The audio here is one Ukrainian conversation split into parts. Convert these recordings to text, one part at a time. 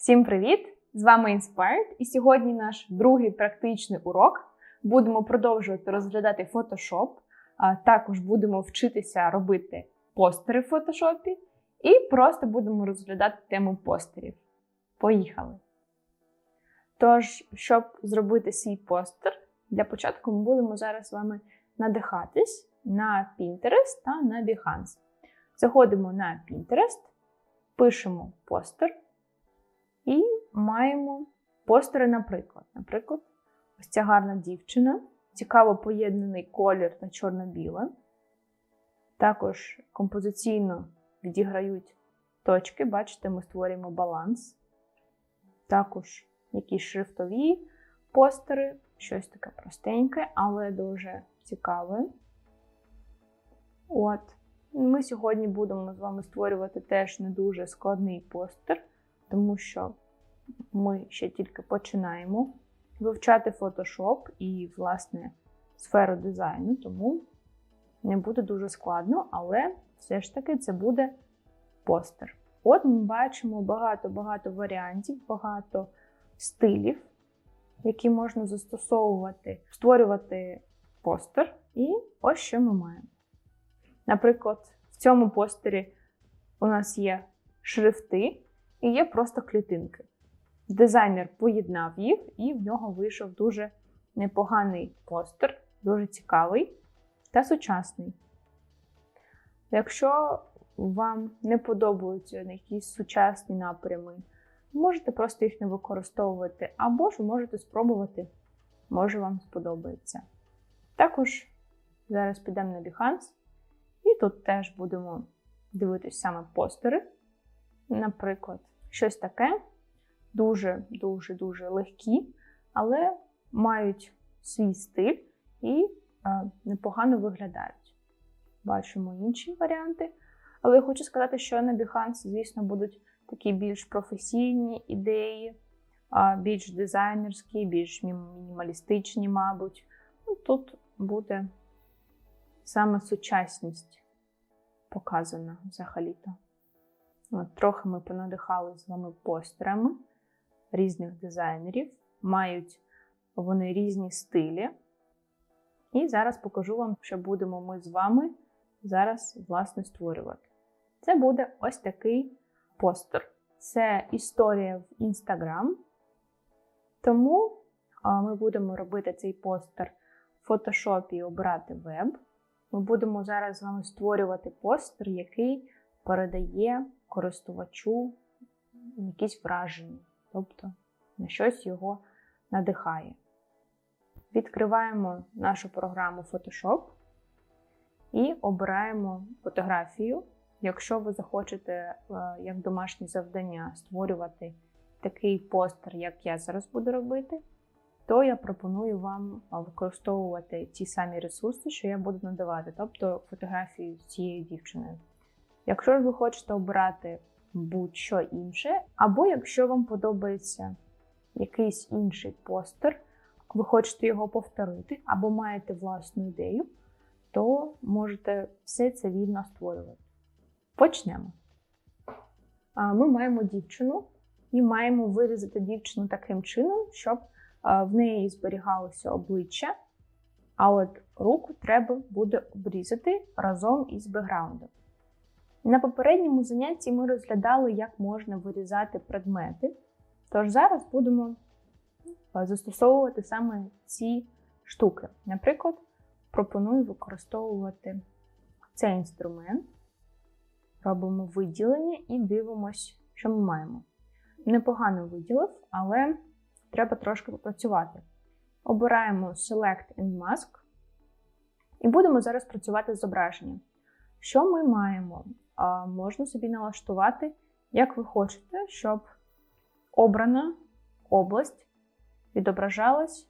Всім привіт! З вами Inspired, і сьогодні наш другий практичний урок. Будемо продовжувати розглядати Photoshop, а також будемо вчитися робити постери в фотошопі і просто будемо розглядати тему постерів. Поїхали! Тож, щоб зробити свій постер, для початку ми будемо зараз з вами надихатись на Pinterest та на Behance. Заходимо на Pinterest, пишемо постер. І маємо постери, наприклад. Наприклад, ось ця гарна дівчина, цікаво поєднаний колір та чорно-біле. Також композиційно відіграють точки, бачите, ми створюємо баланс. Також якісь шрифтові постери, щось таке простеньке, але дуже цікаве. От. Ми сьогодні будемо з вами створювати теж не дуже складний постер тому що ми ще тільки починаємо вивчати Photoshop і, власне, сферу дизайну, тому не буде дуже складно, але все ж таки це буде постер. От ми бачимо багато-багато варіантів, багато стилів, які можна застосовувати, створювати постер. І ось що ми маємо. Наприклад, в цьому постері у нас є шрифти, і є просто клітинки. Дизайнер поєднав їх, і в нього вийшов дуже непоганий постер, дуже цікавий та сучасний. Якщо вам не подобаються якісь сучасні напрями, можете просто їх не використовувати, або ж можете спробувати, може вам сподобається. Також зараз підемо на Behance, і тут теж будемо дивитися саме постери. Наприклад, щось таке дуже-дуже-дуже легкі, але мають свій стиль і е, непогано виглядають. Бачимо інші варіанти. Але я хочу сказати, що на Behance, звісно, будуть такі більш професійні ідеї, більш дизайнерські, більш мінімалістичні, мабуть. Ну, Тут буде саме сучасність показана взагалі-то. От, Трохи ми понадихали з вами постерами різних дизайнерів. Мають вони різні стилі. І зараз покажу вам, що будемо ми з вами зараз, власне, створювати. Це буде ось такий постер. Це історія в Instagram. Тому ми будемо робити цей постер в фотошопі і обирати веб. Ми будемо зараз з вами створювати постер, який передає користувачу якісь враження, тобто на щось його надихає. Відкриваємо нашу програму Photoshop і обираємо фотографію. Якщо ви захочете, е, як домашнє завдання, створювати такий постер, як я зараз буду робити, то я пропоную вам використовувати ті самі ресурси, що я буду надавати, тобто фотографію з цією дівчиною. Якщо ж ви хочете обирати будь-що інше, або якщо вам подобається якийсь інший постер, ви хочете його повторити, або маєте власну ідею, то можете все це вільно створювати. Почнемо. Ми маємо дівчину і маємо вирізати дівчину таким чином, щоб в неї зберігалося обличчя, а от руку треба буде обрізати разом із бекграундом. На попередньому занятті ми розглядали, як можна вирізати предмети. Тож зараз будемо е, застосовувати саме ці штуки. Наприклад, пропоную використовувати цей інструмент, робимо виділення і дивимось, що ми маємо. Непогано виділив, але треба трошки попрацювати. Обираємо Select and Mask і будемо зараз працювати з зображенням. Що ми маємо? Можна собі налаштувати, як ви хочете, щоб обрана область відображалась,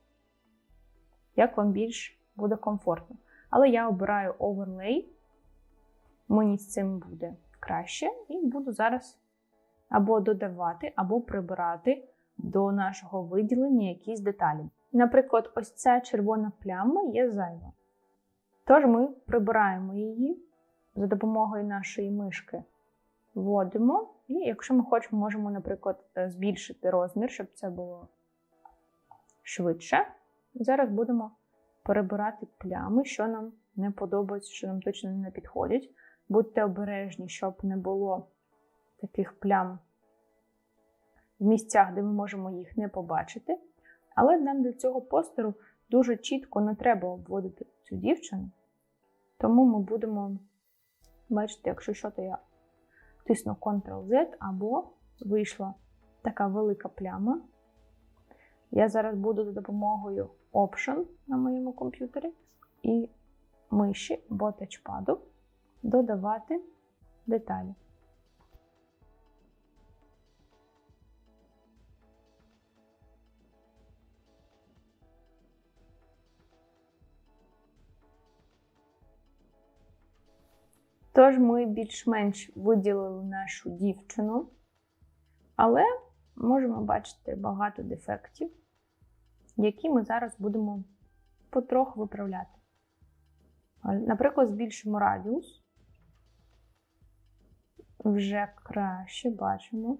як вам більш буде комфортно. Але я обираю Overlay, мені з цим буде краще, і буду зараз або додавати, або прибирати до нашого виділення якісь деталі. Наприклад, ось ця червона пляма є зайва. Тож ми прибираємо її за допомогою нашої мишки вводимо, і якщо ми хочемо, можемо, наприклад, е, збільшити розмір, щоб це було швидше. Зараз будемо перебирати плями, що нам не подобається, що нам точно не підходять. Будьте обережні, щоб не було таких плям в місцях, де ми можемо їх не побачити. Але нам для цього постеру дуже чітко не треба обводити цю дівчину. Тому ми будемо бачити, якщо що, то я тисну Ctrl-Z або вийшла така велика пляма. Я зараз буду за допомогою Option на моєму комп'ютері і миші або тачпаду додавати деталі. Тож ми більш-менш виділили нашу дівчину, але можемо бачити багато дефектів, які ми зараз будемо потроху виправляти. Наприклад, збільшимо радіус. Вже краще бачимо,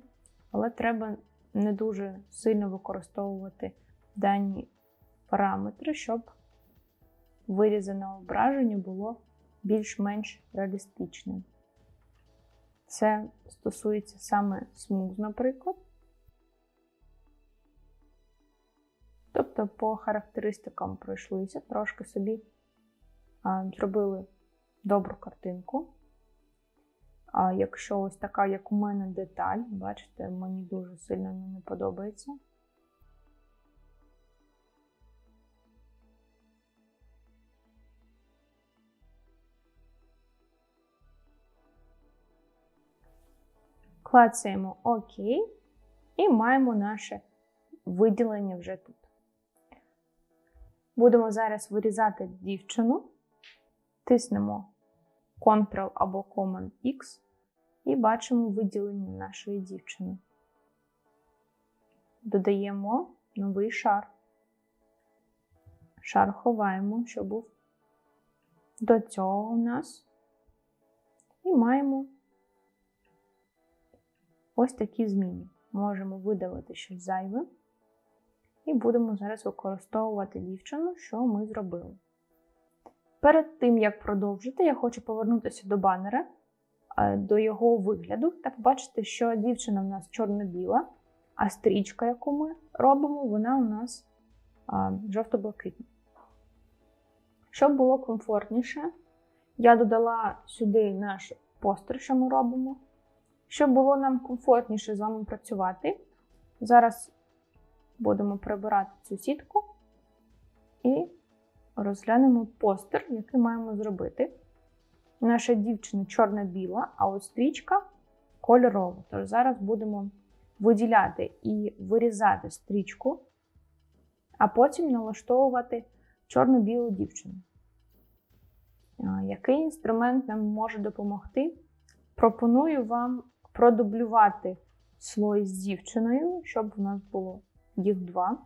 але треба не дуже сильно використовувати дані параметри, щоб вирізане ображення було більш-менш реалістичним. Це стосується саме смуз, наприклад. Тобто, по характеристикам пройшлися, трошки собі а, зробили добру картинку. А якщо ось така, як у мене, деталь, бачите, мені дуже сильно не подобається. Клацаємо ОК і маємо наше виділення вже тут. Будемо зараз вирізати дівчину, тиснемо Ctrl або Command-X і бачимо виділення нашої дівчини. Додаємо новий шар. Шар ховаємо, що був до цього у нас. І маємо ось такі зміни. Можемо видалити щось зайве. І будемо зараз використовувати дівчину, що ми зробили. Перед тим, як продовжити, я хочу повернутися до банера, е, до його вигляду та побачити, що дівчина в нас чорно-біла, а стрічка, яку ми робимо, вона у нас жовто-блакитна. Щоб було комфортніше, я додала сюди наш постер, що ми робимо. Щоб було нам комфортніше з вами працювати, зараз будемо прибирати цю сітку і розглянемо постер, який маємо зробити. Наша дівчина чорна-біла, а от стрічка кольорова. Тож зараз будемо виділяти і вирізати стрічку, а потім налаштовувати чорно-білу дівчину. Який інструмент нам може допомогти? Пропоную вам продублювати слой з дівчиною, щоб в нас було їх два.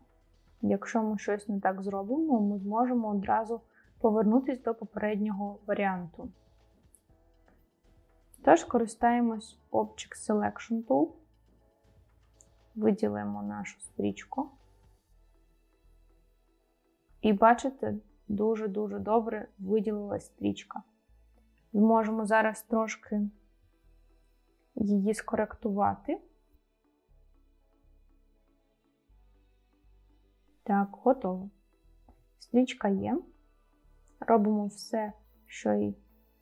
Якщо ми щось не так зробимо, ми зможемо одразу повернутися до попереднього варіанту. Тож користаємось Object Selection Tool, виділимо нашу стрічку. І бачите, дуже-дуже добре виділилась стрічка. Зможемо зараз трошки її скоректувати. Так, готово. Стрічка є. Робимо все, що і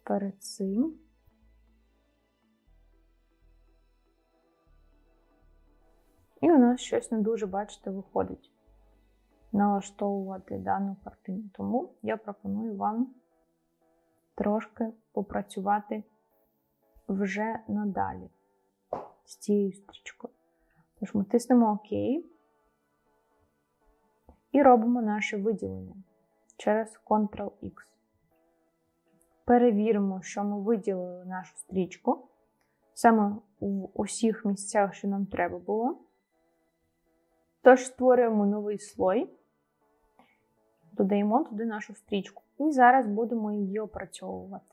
перед цим. І у нас щось не дуже, бачите, виходить налаштовувати дану картину. Тому я пропоную вам трошки попрацювати вже надалі з цією стрічкою. Тож ми тиснемо ОК і робимо наше виділення через Ctrl-X. Перевіримо, що ми виділили нашу стрічку саме в усіх місцях, що нам треба було. Тож створюємо новий слой, додаємо туди нашу стрічку. І зараз будемо її опрацьовувати.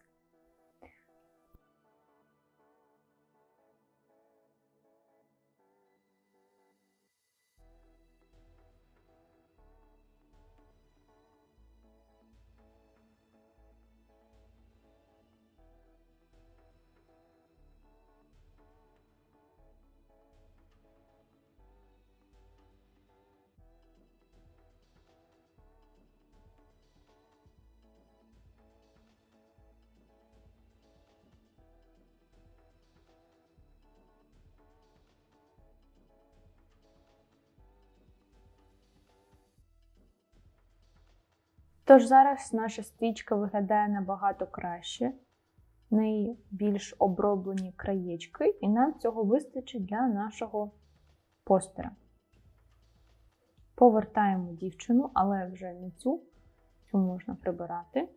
Тож зараз наша стрічка виглядає набагато краще, в неї більш оброблені краєчки, і нам цього вистачить для нашого постера. Повертаємо дівчину, але вже не цю, цю можна прибирати.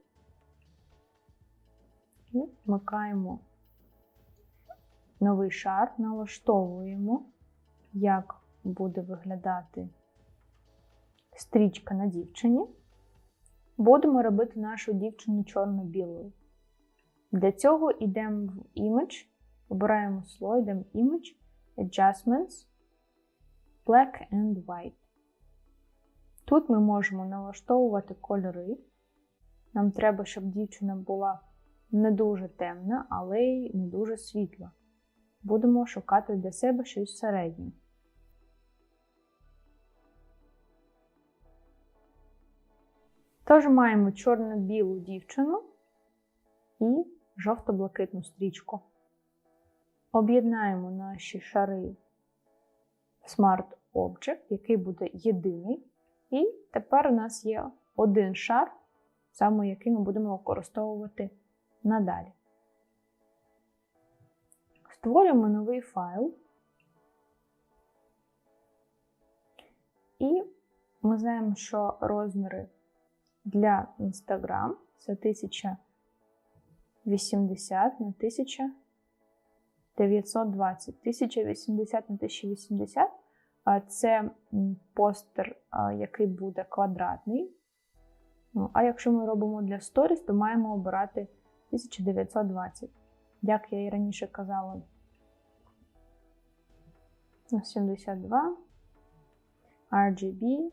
І вмикаємо новий шар, налаштовуємо, як буде виглядати стрічка на дівчині. Будемо робити нашу дівчину чорно-білою. Для цього йдемо в Image, обираємо слой, йдемо Image, Adjustments, Black and White. Тут ми можемо налаштовувати кольори. Нам треба, щоб дівчина була не дуже темна, але й не дуже світла. Будемо шукати для себе щось середнє. Тож маємо чорно-білу дівчину і жовто-блакитну стрічку. Об'єднаємо наші шари в Smart Object, який буде єдиний. І тепер у нас є один шар, саме який ми будемо використовувати надалі. Створюємо новий файл. І ми знаємо, що розміри для Instagram це 1080 на 1920. 1080 на 1080 це постер, який буде квадратний. Ну, А якщо ми робимо для Stories, то маємо обирати 1920. Як я і раніше казала, 72, RGB,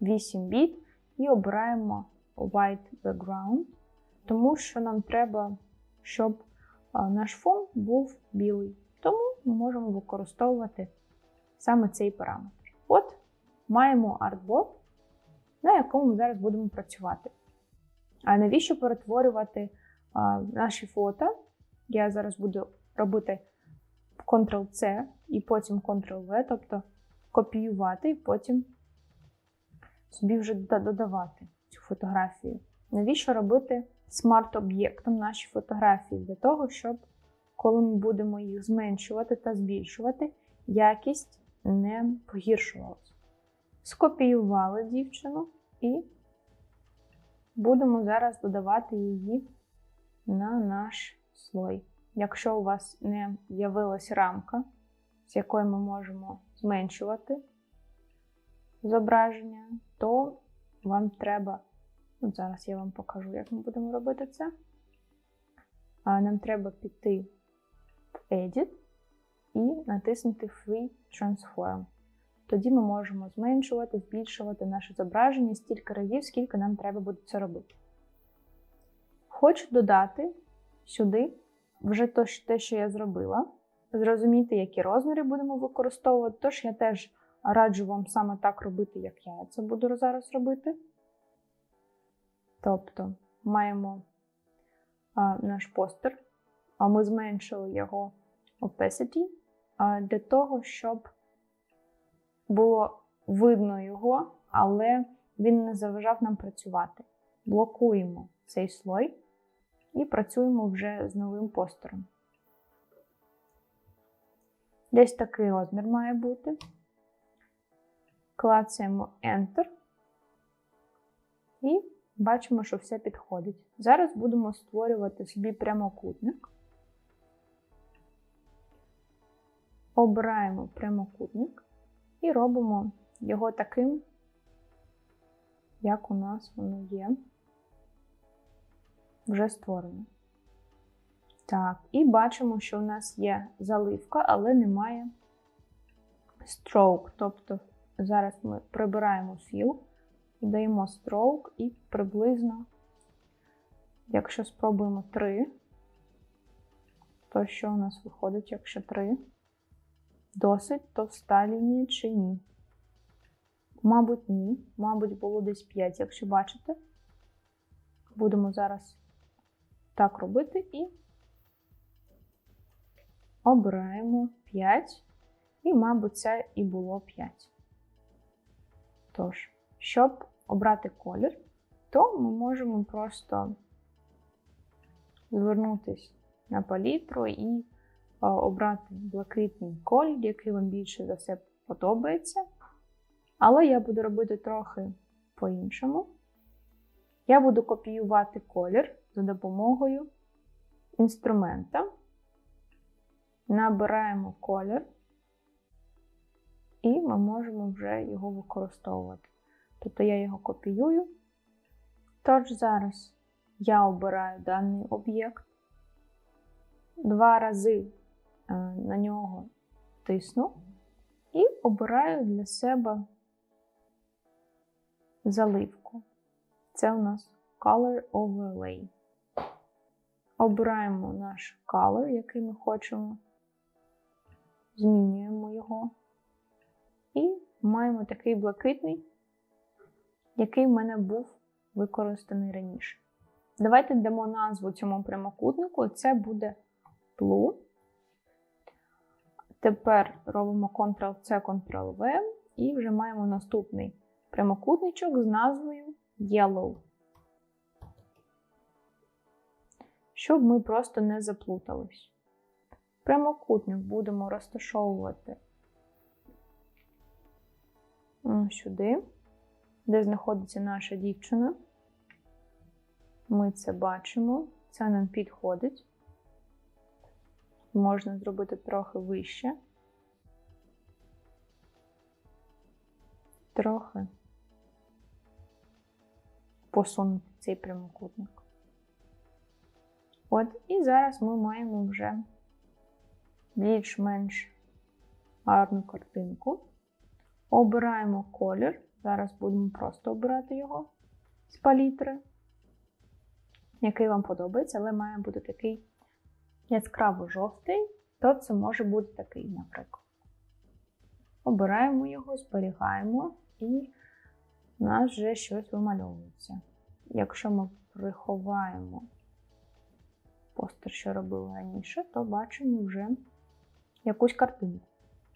8 біт і обираємо White Background, тому що нам треба, щоб наш фон був білий. Тому ми можемо використовувати саме цей параметр. От маємо артбот, на якому ми зараз будемо працювати. А навіщо перетворювати а, наші фото? Я зараз буду робити Ctrl-C і потім Ctrl-V, тобто копіювати і потім собі вже додавати цю фотографію. Навіщо робити смарт-об'єктом наші фотографії? Для того, щоб коли ми будемо їх зменшувати та збільшувати, якість не погіршувалася. Скопіювали дівчину і будемо зараз додавати її на наш слой. Якщо у вас не з'явилась рамка, з якою ми можемо зменшувати зображення, то вам треба, от зараз я вам покажу, як ми будемо робити це. Нам треба піти в Edit і натиснути Free Transform. Тоді ми можемо зменшувати, збільшувати наше зображення стільки разів, скільки нам треба буде це робити. Хочу додати сюди вже те, що я зробила. Зрозуміти, які розміри будемо використовувати, тож я теж раджу вам саме так робити, як я це буду зараз робити. Тобто маємо а, наш постер, а ми зменшили його opacity а, для того, щоб було видно його, але він не заважав нам працювати. Блокуємо цей слой і працюємо вже з новим постером. Десь такий розмір має бути. Клацаємо Enter і бачимо, що все підходить. Зараз будемо створювати собі прямокутник. Обираємо прямокутник і робимо його таким, як у нас воно є. Вже створено. Так, і бачимо, що у нас є заливка, але немає stroke. Тобто зараз ми прибираємо філ, даємо stroke і приблизно, якщо спробуємо 3, то що у нас виходить, якщо 3? Досить товста лінія чи ні? Мабуть, ні. Мабуть, було десь 5, якщо бачите. Будемо зараз так робити і обираємо 5. І, мабуть, це і було 5. Тож, щоб обрати колір, то ми можемо просто звернутися на палітру і обрати блакитний колір, який вам більше за все подобається. Але я буду робити трохи по-іншому. Я буду копіювати колір за допомогою інструмента. Набираємо колір, і ми можемо вже його використовувати. Тобто я його копіюю. Тож зараз я обираю даний об'єкт, два рази е, на нього тисну і обираю для себе заливку. Це у нас Color Overlay. Обираємо наш color, який ми хочемо, змінюємо його. І маємо такий блакитний, який в мене був використаний раніше. Давайте дамо назву цьому прямокутнику, це буде Blue. Тепер робимо Ctrl-C, Ctrl-V і вже маємо наступний прямокутничок з назвою Yellow. Щоб ми просто не заплутались. Прямокутник будемо розташовувати сюди, де знаходиться наша дівчина. Ми це бачимо, це нам підходить. Можна зробити трохи вище. Трохи посунути цей прямокутник. От, і зараз ми маємо вже більш-менш гарну картинку. Обираємо колір. Зараз будемо просто обирати його з палітри, який вам подобається, але має бути такий яскраво жовтий, то це може бути такий, наприклад. Обираємо його, зберігаємо, і у нас вже щось вимальовується. Якщо ми приховаємо постер, що робили раніше, то бачимо вже якусь картинку.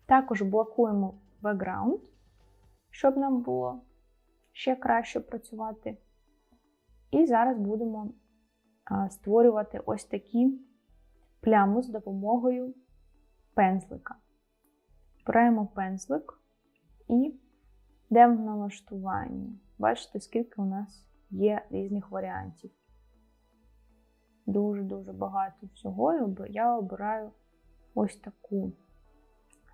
Також блокуємо background, щоб нам було ще краще працювати. І зараз будемо створювати ось такі плями з допомогою пензлика. Беремо пензлик і йдемо в налаштування. Бачите, скільки у нас є різних варіантів. Дуже-дуже багато всього. Я обираю ось таку,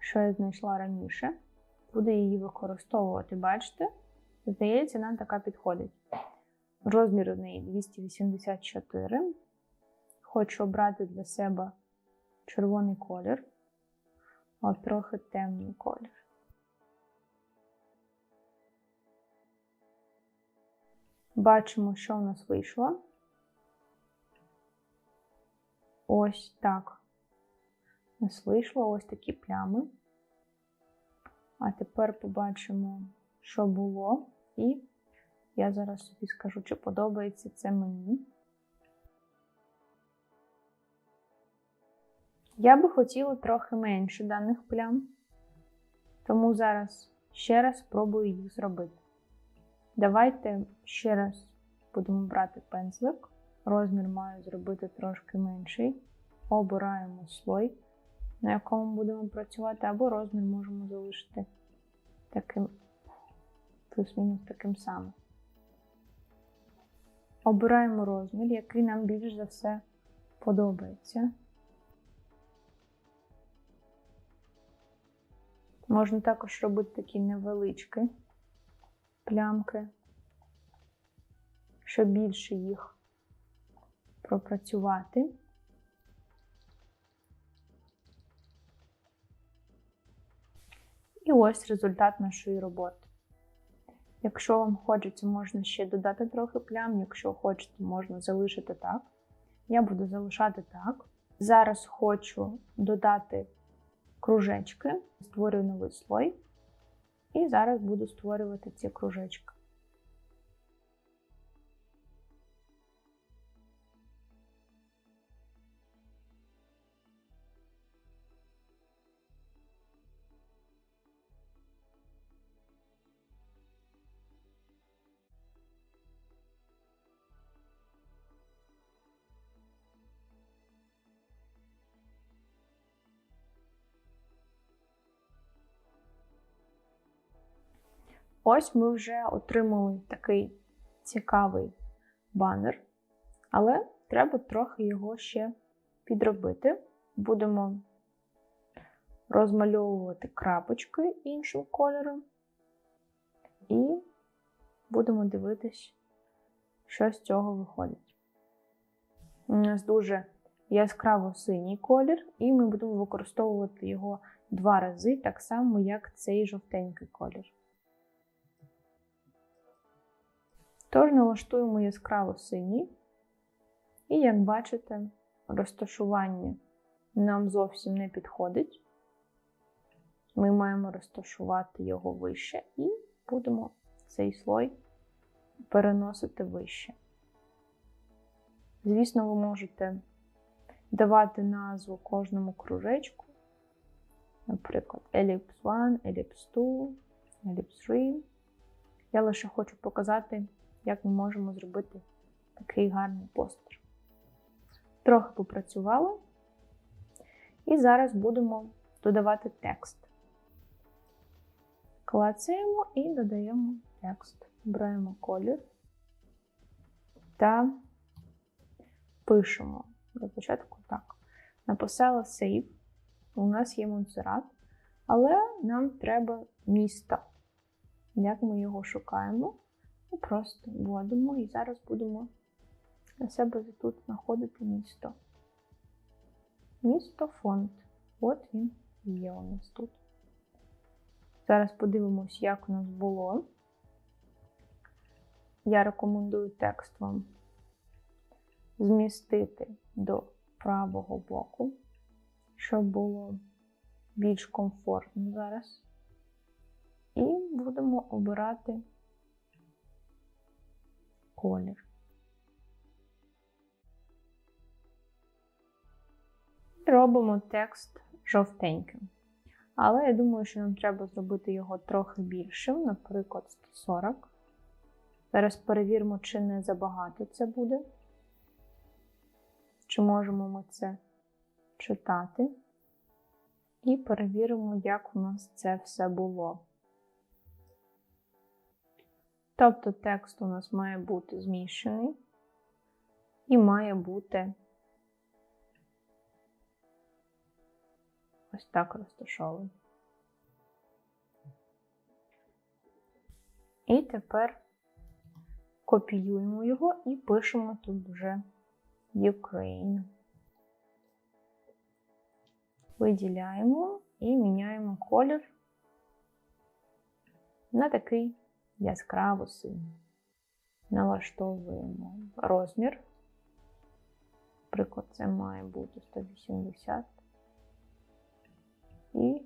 що я знайшла раніше буде її використовувати. Бачите? Здається, нам така підходить. Розмір у неї 284. Хочу обрати для себе червоний колір, а трохи темний колір. Бачимо, що в нас вийшло. Ось так. У нас вийшло ось такі плями. А тепер побачимо, що було. І я зараз собі скажу, чи подобається це мені. Я би хотіла трохи менше даних плям, тому зараз ще раз спробую їх зробити. Давайте ще раз будемо брати пензлик. Розмір маю зробити трошки менший. Обираємо слой на якому будемо працювати, або розмір можемо залишити таким, плюс-мінус таким самим. Обираємо розмір, який нам більш за все подобається. Можна також робити такі невеличкі плямки, щоб більше їх пропрацювати. І ось результат нашої роботи. Якщо вам хочеться, можна ще додати трохи плям, якщо хочете, можна залишити так. Я буду залишати так. Зараз хочу додати кружечки, створюю новий слой. І зараз буду створювати ці кружечки. Ось ми вже отримали такий цікавий банер, але треба трохи його ще підробити. Будемо розмальовувати крапочки іншим кольором і будемо дивитись, що з цього виходить. У нас дуже яскраво синій колір, і ми будемо використовувати його два рази, так само, як цей жовтенький колір. Тож налаштуємо яскраво синій, і, як бачите, розташування нам зовсім не підходить. Ми маємо розташувати його вище і будемо цей слой переносити вище. Звісно, ви можете давати назву кожному кружечку. Наприклад, Ellipse 1, Ellipse 2, Ellipse 3. Я лише хочу показати, як ми можемо зробити такий гарний постер. Трохи попрацювала. І зараз будемо додавати текст. Клацаємо і додаємо текст. Беремо колір та пишемо. Для початку так. Написала Save. У нас є Монсеррат, але нам треба місто. Як ми його шукаємо? Ми просто вводимо і зараз будемо на себе тут знаходити місто. Місто фонд. От він є у нас тут. Зараз подивимось, як у нас було. Я рекомендую текст вам змістити до правого боку, щоб було більш комфортно зараз. І будемо обирати колір. Робимо текст жовтеньким. Але я думаю, що нам треба зробити його трохи більшим, наприклад, 140. Зараз перевіримо, чи не забагато це буде. Чи можемо ми це читати. І перевіримо, як у нас це все було. Тобто текст у нас має бути зміщений і має бути ось так розташований. І тепер копіюємо його і пишемо тут вже Ukraine. Виділяємо і міняємо колір на такий яскраво синій. Налаштовуємо розмір. Наприклад, це має бути 180. І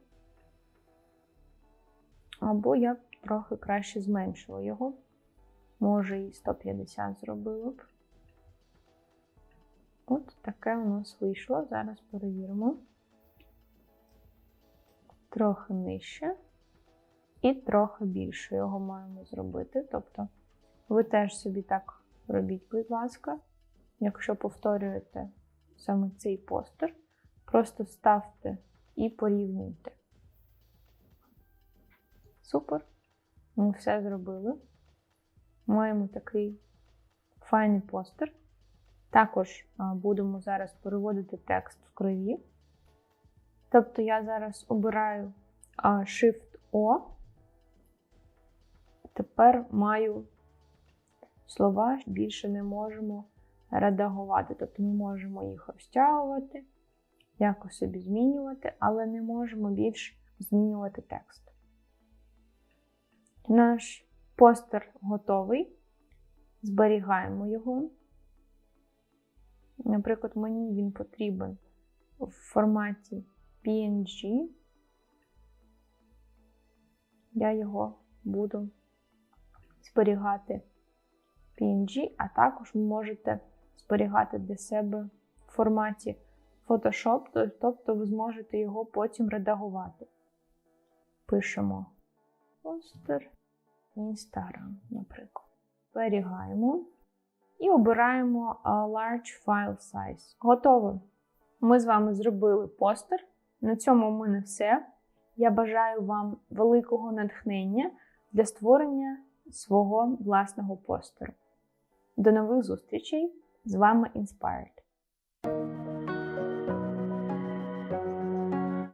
або я трохи краще зменшила його. Може і 150 зробила б. От таке у нас вийшло. Зараз перевіримо. Трохи нижче. І трохи більше його маємо зробити. Тобто, ви теж собі так робіть, будь ласка. Якщо повторюєте саме цей постер, просто ставте і порівнюйте. Супер. Ми все зробили. Маємо такий файний постер. Також будемо зараз переводити текст в криві. Тобто я зараз обираю Shift-O. Тепер маю слова, більше не можемо редагувати. Тобто ми можемо їх розтягувати, якось собі змінювати, але не можемо більш змінювати текст. Наш постер готовий. Зберігаємо його. Наприклад, мені він потрібен в форматі PNG. Я його буду зберігати PNG, а також ви можете зберігати для себе в форматі Photoshop, тобто ви зможете його потім редагувати. Пишемо постер Instagram, наприклад. Зберігаємо і обираємо Large File Size. Готово. Ми з вами зробили постер. На цьому в мене все. Я бажаю вам великого натхнення для створення свого власного постеру. До нових зустрічей! З вами Inspired.